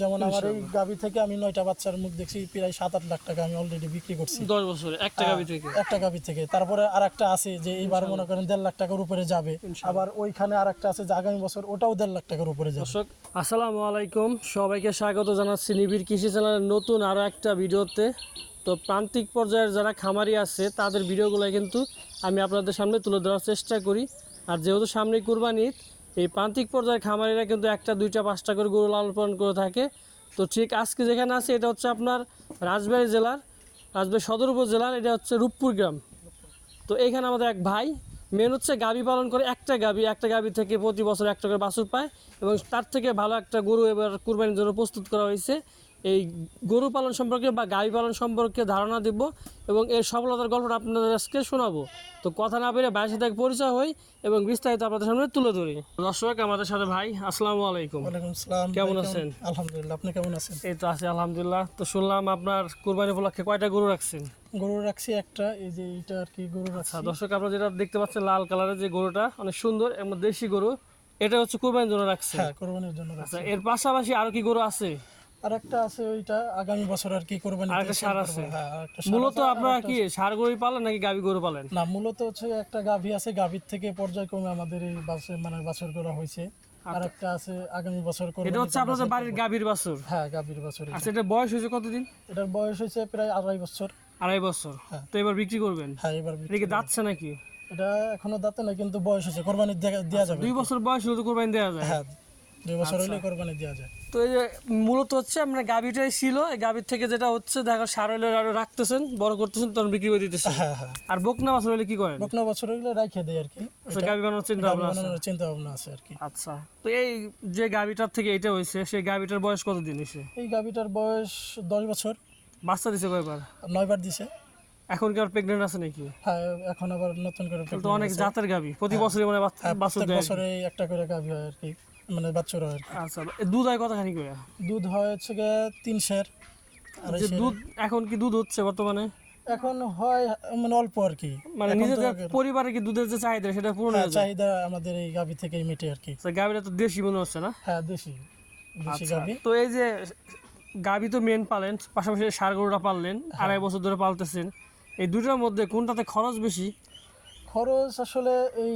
যেমন আমার এই গাভি থেকে আমি নয়টা বাচ্চার মুখ দেখছি প্রায় সাত আট লাখ টাকা আমি অলরেডি বিক্রি করছি। দশ বছরে একটা গাভি থেকে? একটা গাভি থেকে। তারপরে আর একটা আছে যে এইবার মনে করেন দেড় লাখ টাকার উপরে যাবে। আবার ওইখানে আর একটা আছে যে আগামী বছর ওটাও দেড় লাখ টাকার উপরে যাবে। দর্শক আসসালামু আলাইকুম। সবাইকে স্বাগত জানাচ্ছি নিবিড় কৃষি চ্যানেলের নতুন আরও একটা ভিডিওতে। তো প্রান্তিক পর্যায়ের যারা খামারি আছে তাদের ভিডিওগুলো কিন্তু আমি আপনাদের সামনে তুলে ধরার চেষ্টা করি। আর যেহেতু সামনে কুরবানি ঈদ, এই প্রান্তিক পর্যায়ের খামারিরা কিন্তু একটা, দুইটা, পাঁচটা করে গরু লালন পালন করে থাকে। তো ঠিক আজকে যেখানে আছে, এটা হচ্ছে আপনার রাজবাড়ী জেলার, রাজবাড়ী সদর উপজেলার, এটা হচ্ছে রূপপুর গ্রাম। তো এখানে আমাদের এক ভাই মেন হচ্ছে গাভী পালন করে একটা গাভী একটা গাভী থেকে প্রতি বছর একটা করে বাছুর পায় এবং তার থেকে ভালো একটা গরু এবার কুরবানির জন্য প্রস্তুত করা হয়েছে। এই গরু পালন সম্পর্কে বা গাভী পালন সম্পর্কে ধারণা দেব এবং এর সফলতার গল্পটা আপনাদের আজকে শোনাবো। তো কথা না পেরে ভাইয়ের সাথে পরিচয় হই এবং বিস্তারিত আপনাদের সামনে তুলে ধরি। দর্শক আমাদের সাথে ভাই আসসালামু আলাইকুম। কেমন আছেন? আলহামদুলিল্লাহ আপনি কেমন আছেন? এই তো আছে আলহামদুলিল্লাহ। তো শুনলাম আপনার কুরবানি উপলক্ষে কয়টা গরু রাখছেন? গরু রাখছি একটা এই যে এইটা আর কি গরু আচ্ছা দর্শক আপনারা যেটা দেখতে পাচ্ছেন লাল কালারের যে গরুটা অনেক সুন্দর এবং দেশি গরু এটা হচ্ছে কুরবানির জন্য রাখছে হ্যাঁ কোরবানির জন্য রাখছি। আচ্ছা এর পাশাপাশি আরও কি গরু আছে? আর একটা আছে ওইটা আগামী বছর আর কি কোরবানি আছে। হ্যাঁ আরেকটা ষাঁড় মূলত আপনারা কি সার গরুই পালেন নাকি গাবি গরু পালেন? না মূলত হচ্ছে একটা গাভী আছে গাভীর থেকে পর্যায়ক্রমে আমাদের এই বাছর মানে বাছর করা হয়েছে। আর একটা আছে আগামী বছর এটা হচ্ছে আপনাদের বাড়ির গাবির বাছুর। হ্যাঁ গাভীর বছর আচ্ছা এটা বয়স হয়েছে কতদিন? এটার বয়স হয়েছে প্রায় আড়াই বছর। আড়াই বছর। হ্যাঁ। তো এবার বিক্রি করবেন? হ্যাঁ এবার এটা যাচ্ছে নাকি? এটা এখনও দাঁতে না কিন্তু বয়স হয়েছে। কোরবানি দেওয়া যাবে। দুই বছর বয়স হলে তো কোরবানি দেওয়া যায়। হ্যাঁ। দুই বছর আচ্ছা। হলে কোরবানি দেওয়া যায়। তো এই যে মূলত হচ্ছে আপনার গাবিটাই ছিল এই গাবির থেকে যেটা হচ্ছে দেখো সার আরও রাখতেছেন বড় করতেছেন তখন বিক্রি করে দিতেছেন। হ্যাঁ হ্যাঁ। আর বকনা বাছুর কি করেন? বকনা বছর দেয় আর কি আচ্ছা গাবি বানানোর চিন্তা ভাবনা আছে? চিন্তা ভাবনা আছে আর কি আচ্ছা তো এই যে গাবিটার থেকে এটা হয়েছে সেই গাবিটার বয়স কতদিন হয়েছে এই গাভীটার বয়স দশ বছর। বাচ্চা দিছে কয়বার? নয়বার দিছে। এখন কি আর প্রেগনেন্ট আছে নাকি? হ্যাঁ এখন আবার নতুন করে তো অনেক জাতের গাবি প্রতি বছরই মানে বাচ্চা হ্যাঁ, দেয়। বছরে একটা করে গাভী হয় আর কি মানে বাচ্চারা আর আচ্ছা দুধ হয় কতখানি করে? দুধ হয় হচ্ছে গিয়ে তিন সের আর যে দুধ এখন কি দুধ হচ্ছে বর্তমানে? এখন হয় মানে অল্প আর কি। মানে নিজেদের পরিবারে কি দুধের যে চাহিদা সেটা পূরণ হ্যাঁ, চাহিদা আমাদের এই গাভী থেকেই মেটে আর কি। আচ্ছা, গাবিটা তো দেশি মনে হচ্ছে না? হ্যাঁ দেশি দেশি আচ্ছা, গাভী। তো এই যে গাবি তো মেন পালেন পাশাপাশি সার গরুটা পাললেন হ্যাঁ। আড়াই বছর ধরে পালতেছেন। এই দুটোর মধ্যে কোনটাতে খরচ বেশি? খরচ আসলে এই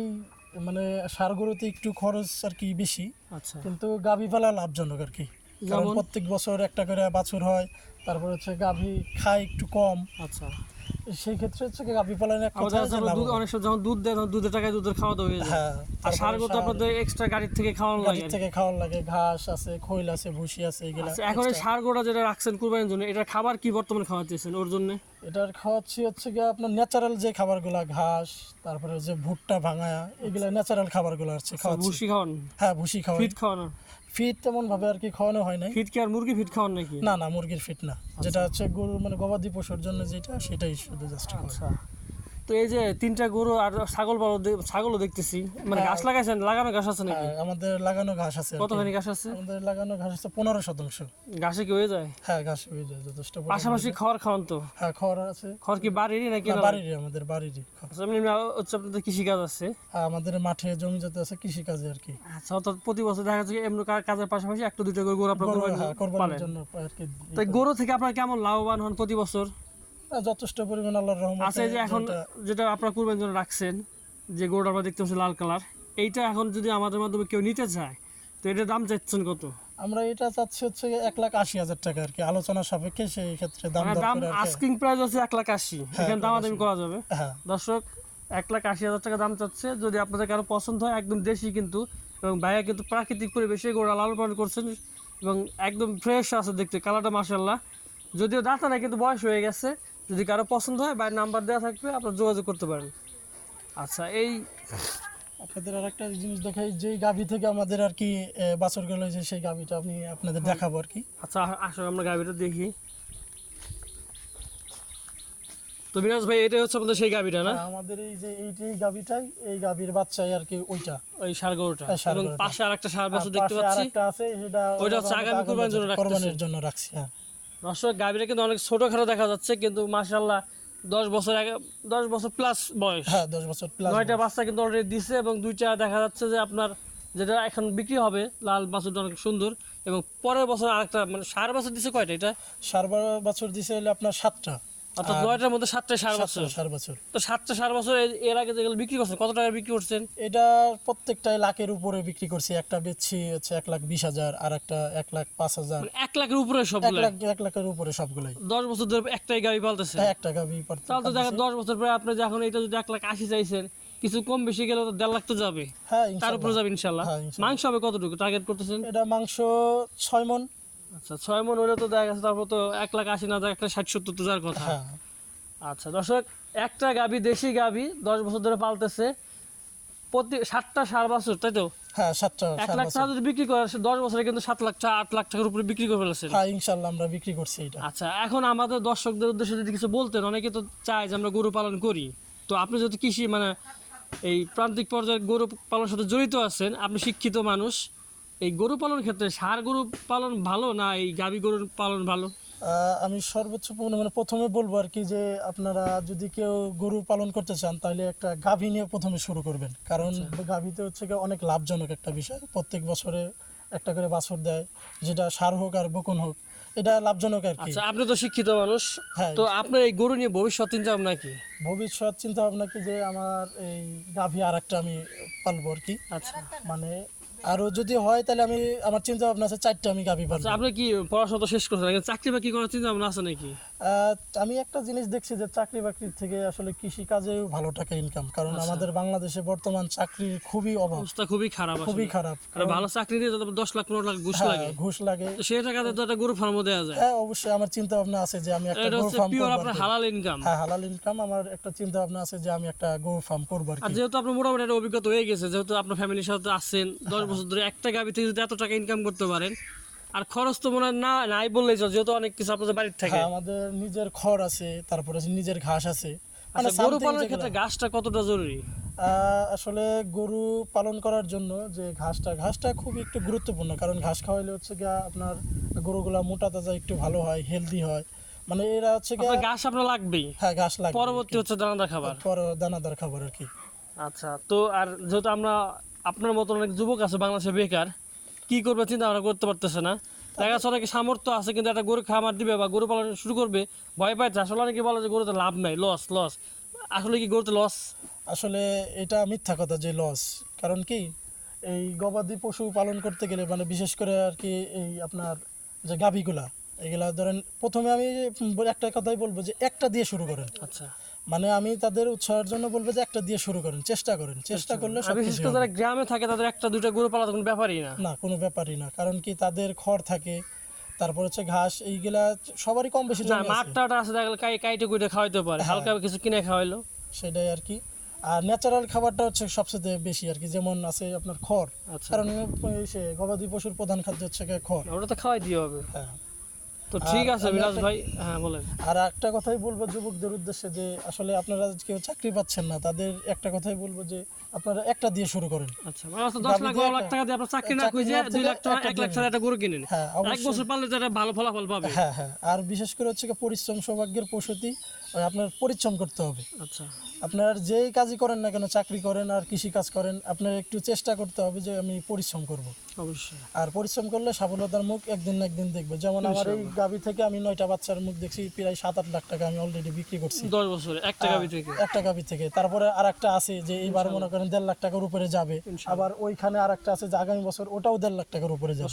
মানে সার গরুতে একটু খরচ আর কি বেশি। আচ্ছা। কিন্তু গাভী পালা লাভজনক আর কি। কারণ প্রত্যেক বছর একটা করে বাছুর হয় তারপর হচ্ছে গাভী খায় একটু কম। আচ্ছা। সেই ক্ষেত্রে হচ্ছে গাভী পালনের আমাদের দুধ অনেক সময় যখন দুধ দেয় তখন দুধের টাকায় দুধের খাওয়া দাওয়া হয়ে যায়। আর তো আপনাদের এক্সট্রা গাড়ির থেকে খাওয়ানো লাগে গাড়ির থেকে খাওয়ার লাগে ঘাস আছে খৈল আছে ভুসি আছে এগুলা আচ্ছা, এখন এই যেটা রাখছেন কুরবানির জন্য এটা খাবার কি বর্তমানে খাওয়াতেছেন ওর জন্য? এটার খাওয়াচ্ছি হচ্ছে গিয়ে আপনার ন্যাচারাল যে খাবারগুলা ঘাস তারপরে যে ভুট্টা ভাঙা এগুলা ন্যাচারাল খাবারগুলো আছে খাওয়াচ্ছি। ভুসি খাওয়ান? হ্যাঁ ভুসি খাওয়াই ফিট খাওয়ানো? ফিট তেমন ভাবে আর কি খাওয়ানো হয় নাই। ফিট কি আর মুরগি ফিট খাওয়ান নাকি? না না মুরগির ফিট না। যেটা হচ্ছে গরু মানে গবাদি পশুর জন্য যেটা সেটাই শুধু জাস্ট আচ্ছা। তো এই যে তিনটা গরু আর ছাগল বড় ছাগলও দেখতেছি। মানে গাছ লাগাইছেন লাগানো ঘাস আছে নাকি? আমাদের লাগানো ঘাস আছে কতখানি ঘাস আছে? আমাদের লাগানো ঘাস আছে পনেরো শতাংশ। ঘাসে কি হয়ে যায়? হ্যাঁ ঘাস হয়ে যায় যথেষ্ট পাশাপাশি খাওয়ার খাওয়ান তো? হ্যাঁ খড় আছে। খড় কি বাড়িরই নাকি? বাড়িরই আমাদের বাড়িরই আচ্ছা, এমনি এমনি হচ্ছে আপনাদের কৃষিকাজ আছে? হ্যাঁ আমাদের মাঠে জমি যাতে আছে কৃষি কাজে আর কি। আচ্ছা অর্থাৎ প্রতি বছর দেখা যাচ্ছে এমনি কাজের পাশাপাশি একটা দুটো করে গরু আপনার হ্যাঁ, কোরবানির জন্য আর কি তো গরু থেকে আপনার কেমন লাভবান হন প্রতি বছর? হ্যাঁ, যথেষ্ট পরিমাণ আল্লাহর রহমতে আচ্ছা এই যে এখন যেটা- আপনার কুরবানির জন্য রাখছেন যে গরুটা আমরা দেখতে পাচ্ছি লাল কালার এইটা এখন যদি আমাদের মাধ্যমে কেউ নিতে চায় তো এটার দাম চাচ্ছেন কত? আমরা এটা চাচ্ছি হচ্ছে এক লাখ আশি হাজার টাকা আর কি আলোচনা সাপেক্ষে সেই ক্ষেত্রে দাম মানে দাম আস্কিং প্রাইস আছে এক লাখ আশি এখানে দামাদামি করা যাবে। হ্যাঁ। দর্শক এক লাখ আশি হাজার টাকা দাম চাচ্ছে যদি আপনাদের কারও পছন্দ হয় একদম দেশি কিন্তু এবং ভাইয়া কিন্তু প্রাকৃতিক পরিবেশে গোড়া লালন পালন করছেন এবং একদম ফ্রেশ আছে দেখতে কালারটা মাসাল্লাহ যদিও দাঁতা না কিন্তু বয়স হয়ে গেছে যদি কারও পছন্দ হয় বাইরের নাম্বার দেওয়া থাকবে আপনারা যোগাযোগ করতে পারেন। আচ্ছা এই আপনাদের আর একটা জিনিস দেখাই যে গাভী থেকে আমাদের আর কি বাছর গেল যে সেই গাভীটা আমি আপনাদের দেখাবো আর কি। আচ্ছা আসলে আমরা গাভিটা দেখি। তো বিরাজ ভাই এটা হচ্ছে আপনাদের সেই গাভিটা না? আমাদের এই যে এইটাই গাভীটাই এই গাভীর বাচ্চাই আর কি ওইটা। ওই সার গরুটা। হ্যাঁ, এবং পাশে আর একটা সার বছর দেখতে পাচ্ছি। আরেকটা আছে সেটা ওইটা হচ্ছে আগামী কুরবানির জন্য রাখতেছেন। কোরবানির জন্য রাখছি হ্যাঁ। দর্শক গাভীরা কিন্তু অনেক ছোটখাটো দেখা যাচ্ছে কিন্তু মাসাল্লাহ দশ বছর আগে দশ বছর প্লাস বয়স। হ্যাঁ দশ বছর প্লাস নয়টা বাচ্চা কিন্তু অলরেডি দিছে এবং দুইটা দেখা যাচ্ছে যে আপনার যেটা এখন বিক্রি হবে লাল বাছুরটা অনেক সুন্দর এবং পরের বছর আরেকটা মানে সার বছর দিছে কয়টা এটা? সার বছর দিছে হলে আপনার সাতটা। অর্থাৎ নয়টার মধ্যে সাতটা সার বছর সার বছর তো সাতটা সার বছর এর- আগে যেগুলো বিক্রি করছেন কত টাকা বিক্রি করছেন? এটা প্রত্যেকটাই লাখের উপরে বিক্রি করছি। একটা বেচছি হচ্ছে এক লাখ বিশ হাজার আর একটা এক লাখ পাঁচ হাজার। মানে এক লাখের উপরে এক সবগুলো লাখ এক লাখের উপরে সবগুলাই। দশ বছর ধরে একটাই গাড়ি পালতেছে? হ্যাঁ, এক টাকা তাহলে তো দেখেন দশ বছর পরে আপনি যখন এটা যদি এক লাখ আশি চাইছেন কিছু কম বেশি গেলে তো দেড় লাখ তো যাবে। হ্যাঁ তার। উপরে যাবে হ্যাঁ, ইনশাল্লাহ। মাংস হবে কতটুকু? টার্গেট করতেছেন? এটা মাংস ছয় মন আচ্ছা ছয় মন হলে তো দেখা গেছে তারপর তো এক লাখ আশি না এক লাখ ষাট সত্তর তো কথা। হ্যাঁ। আচ্ছা দর্শক একটা গাবি দেশি গাবি দশ বছর ধরে পালতেছে প্রতি সাতটা সার বছর তাই তো? হ্যাঁ সাতটা এক লাখ টাকা যদি বিক্রি করে দশ বছরে কিন্তু সাত লাখ টাকা আট লাখ টাকার উপরে বিক্রি করে ফেলেছেন হ্যাঁ ইনশাল্লাহ আমরা বিক্রি করছি এটা। আচ্ছা এখন আমাদের দর্শকদের উদ্দেশ্যে যদি কিছু বলতেন অনেকে তো চায় যে আমরা গরু পালন করি। তো আপনি যদি কৃষি মানে এই প্রান্তিক পর্যায়ে গরু পালনের সাথে জড়িত আছেন আপনি শিক্ষিত মানুষ এই গরু পালন ক্ষেত্রে সার গরু পালন ভালো না এই গাভী গরুর পালন ভালো? আমি সর্বোচ্চ মানে প্রথমে বলব আর কি যে আপনারা যদি কেউ গরু পালন করতে চান তাহলে একটা গাভী নিয়ে প্রথমে শুরু করবেন। কারণ গাভীতে হচ্ছে অনেক লাভজনক একটা বিষয়। প্রত্যেক বছরে একটা করে বাছর দেয় যেটা সার হোক আর বকুন হোক এটা লাভজনক আর কি। আচ্ছা আপনি তো শিক্ষিত মানুষ হ্যাঁ। তো আপনার এই গরু নিয়ে ভবিষ্যৎ চিন্তা ভাবনা কি? ভবিষ্যৎ চিন্তা ভাবনা কি যে আমার এই গাভী আর একটা আমি পালবো আর কি। আচ্ছা। মানে আরও যদি হয়, তাহলে আমি, আমার চিন্তা ভাবনা আছে চারটা আমি গাবি পারব আচ্ছা আপনি কি পড়াশোনা তো শেষ করছেন? চাকরি বাকরি করার চিন্তা ভাবনা আছে নাকি? আমি একটা জিনিস দেখছি যে চাকরি বাকরির থেকে আসলে কৃষি কাজেও ভালো টাকা ইনকাম কারণ আচ্ছা। আমাদের বাংলাদেশে বর্তমান চাকরির খুবই অভাব। অবস্থা খুবই খারাপ খুবই খারাপ ভালো চাকরি দিয়ে যত দশ লাখ পনেরো লাখ ঘুষ হ্যাঁ, লাগে। ঘুষ লাগে। সেই টাকাতে তো একটা গরু ফার্মও দেওয়া যায়। হ্যাঁ অবশ্যই আমার চিন্তা ভাবনা আছে যে আমি একটা গরু ফার্ম পিওর আপনার হালাল ইনকাম হ্যাঁ হালাল ইনকাম আমার একটা চিন্তা ভাবনা আছে যে আমি একটা গরু ফার্ম করব আর আর যেহেতু আপনার মোটামুটি একটা অভিজ্ঞতা হয়ে গেছে যেহেতু আপনার ফ্যামিলির সাথে আছেন দশ বছর ধরে একটা গাভি থেকে যদি এত টাকা ইনকাম করতে পারেন আর খরচ তো মনে না নাই বললেই চলে, যেহেতু অনেক কিছু আপনাদের বাড়ির থাকে। হ্যাঁ আমাদের নিজের খড় আছে তারপরে আছে নিজের ঘাস আছে। মানে আচ্ছা গরু পালনের ক্ষেত্রে ঘাসটা কতটা জরুরি? আসলে গরু পালন করার জন্য যে ঘাসটা ঘাসটা খুবই একটু গুরুত্বপূর্ণ কারণ ঘাস খাওয়াইলে হচ্ছে গিয়া আপনার গরুগুলা মোটা তাজা একটু ভালো হয় হেলদি হয়। মানে এরা হচ্ছে গিয়া ঘাস আপনার লাগবেই? হ্যাঁ ঘাস লাগবে। পরবর্তী হচ্ছে দানাদার খাবার? পর দানাদার খাবার আর কি। আচ্ছা তো আর যেহেতু আমরা আপনার মতন অনেক যুবক আছে বাংলাদেশে বেকার। কি করবে চিন্তা ভাবনা করতে পারতেছে না। দেখা যাচ্ছে অনেকে সামর্থ্য আছে কিন্তু একটা গরু খামার দিবে বা গরু পালন শুরু করবে ভয় পাইছে আসলে অনেকে বলে যে গরুতে লাভ নাই লস লস আসলে কি গরুতে লস আসলে এটা মিথ্যা কথা যে লস কারণ কি এই গবাদি পশু পালন করতে গেলে মানে বিশেষ করে আর কি এই আপনার যে গাভীগুলা এগুলা ধরেন প্রথমে আমি একটা কথাই বলব যে একটা দিয়ে শুরু করেন। আচ্ছা। মানে আমি তাদের উৎসাহের জন্য বলব যে একটা দিয়ে শুরু করেন চেষ্টা করেন চেষ্টা করলে আর বিশেষ করে যারা গ্রামে থাকে তাদের একটা দুইটা গরু পালা কোনো ব্যাপারই না। না কোনো ব্যাপারই না কারণ কি তাদের খড় থাকে তারপর হচ্ছে ঘাস এইগুলা সবারই কম বেশি না মাঠটা আছে। দেখা কাই কাইটে কুইটে খাওয়াইতে পারে হ্যাঁ। হালকা কিছু কিনে খাওয়াইলো। সেটাই আর কি। আর ন্যাচারাল খাবারটা হচ্ছে সবচেয়ে বেশি আর কি যেমন আছে আপনার খড়। আচ্ছা। কারণ সে গবাদি পশুর প্রধান খাদ্য হচ্ছে খড়। ওটা তো খাওয়াই দিয়ে হবে। হ্যাঁ। তো ঠিক আছে ভাই হ্যাঁ বলেন। আর একটা কথাই বলব যুবকদের উদ্দেশ্যে যে আসলে আপনারা কেউ চাকরি পাচ্ছেন না তাদের একটা কথাই বলব যে আপনারা একটা দিয়ে শুরু করেন। আচ্ছা মানে অর্থাৎ দশ গাভী লাখ দিয়ে বারো লাখ টাকা দিয়ে আপনারা চাকরি না খুঁজে 2 লাখ টাকা 1 লাখ টাকা একটা গরু কিনেন। হ্যাঁ এক বছর পারলে তো একটা ভালো ফলাফল পাবে। হ্যাঁ হ্যাঁ আর বিশেষ করে হচ্ছে পরিশ্রম সৌভাগ্যের ওই আপনার পরিশ্রম করতে হবে। আচ্ছা। আপনার যেই কাজই করেন না কেন চাকরি করেন আর কৃষি কাজ করেন আপনার একটু চেষ্টা করতে হবে যে আমি পরিশ্রম করব। অবশ্যই। আর পরিশ্রম করলে সফলতার মুখ একদিন না একদিন দেখব। যেমন আমার এই গাভী থেকে আমি নয়টা বাচ্চার মুখ দেখছি প্রায় সাত আট লাখ টাকা আমি অলরেডি বিক্রি করছি। দশ বছরে এক টাকা থেকে? একটা গাভী থেকে। তারপরে আর একটা আছে যে এইবার মনে করেন দেড় লাখ টাকার উপরে যাবে। আবার ওইখানে আর একটা আছে যে আগামী বছর ওটাও দেড় লাখ টাকার উপরে যাবে।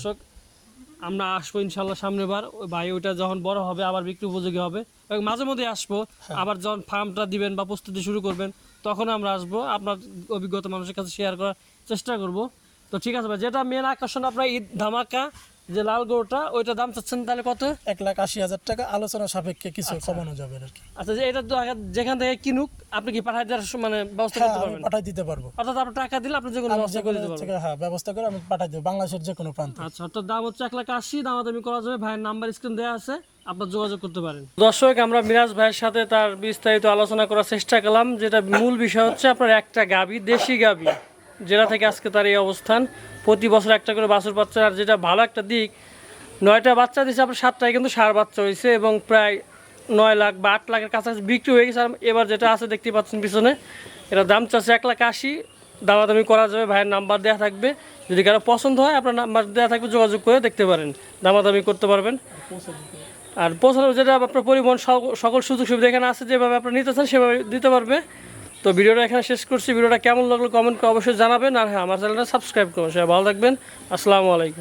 আমরা আসব ইনশাল্লাহ সামনের বার ভাই ওইটা যখন বড় হবে আবার বিক্রি উপযোগী হবে। এবং মাঝে মধ্যে আসব। হ্যাঁ। আবার যখন ফার্মটা দিবেন বা প্রস্তুতি শুরু করবেন তখন আমরা আসব। আপনার অভিজ্ঞতা মানুষের কাছে শেয়ার করার চেষ্টা করব। তো ঠিক আছে ভাই যেটা মেন আকর্ষণ আপনার ঈদ ধামাকা যে লাল গরুটা ওইটা দাম চাচ্ছেন তাহলে কত? এক লাখ আশি হাজার টাকা আলোচনা সাপেক্ষে কিছু কমানো যাবে আর কি। আচ্ছা যে এটা তো যেখান থেকে কিনুক আপনি কি পাঠাই দেওয়ার মানে ব্যবস্থা হ্যাঁ করতে পারবেন? পাঠাই দিতে পারব। অর্থাৎ আপনার টাকা দিলে আপনি যে কোনো ব্যবস্থা করে দিতে পারবেন। হ্যাঁ ব্যবস্থা করে আমি পাঠাই দেবো বাংলাদেশের যে কোনো প্রান্তে। আচ্ছা অর্থাৎ দাম হচ্ছে এক লাখ আশি দাম দামাদামি করা যাবে। ভাইয়ের নাম্বার স্ক্রিন দেওয়া আছে আপনার যোগাযোগ করতে পারেন। দর্শক আমরা মিরাজ ভাইয়ের সাথে তার বিস্তারিত আলোচনা করার চেষ্টা করলাম যেটা মূল বিষয় হচ্ছে আপনার একটা গাবি দেশি গাবি যেটা থেকে আজকে তার এই অবস্থান। প্রতি বছর একটা করে বাছুর বাচ্চা, আর যেটা ভালো একটা দিক, নয়টা বাচ্চা দিয়েছে আপনার সাতটায় কিন্তু সার বাচ্চা হয়েছে এবং প্রায় নয় লাখ বা আট লাখের কাছাকাছি বিক্রি হয়ে গেছে। আর এবার যেটা আছে, দেখতে পাচ্ছেন পিছনে এটা দাম চাচ্ছে এক লাখ আশি। দামাদামি করা যাবে, ভাইয়ের নাম্বার দেওয়া থাকবে। যদি কারও পছন্দ হয়, আপনার নাম্বার দেওয়া থাকবে, যোগাযোগ করে দেখতে পারেন, দামাদামি করতে পারবেন। আর পৌঁছানো যেটা আপনার পরিবহন সক- সকল সুযোগ সুবিধা এখানে আছে, যেভাবে আপনার নিতে চান, সেভাবে দিতে পারবে। তো ভিডিওটা এখানে শেষ করছি। ভিডিওটা কেমন লাগল কমেন্ট করে অবশ্যই জানাবেন। আর হ্যাঁ আমার চ্যানেলটা সাবস্ক্রাইব করুন সবাই ভালো থাকবেন। আসসালামু আলাইকুম।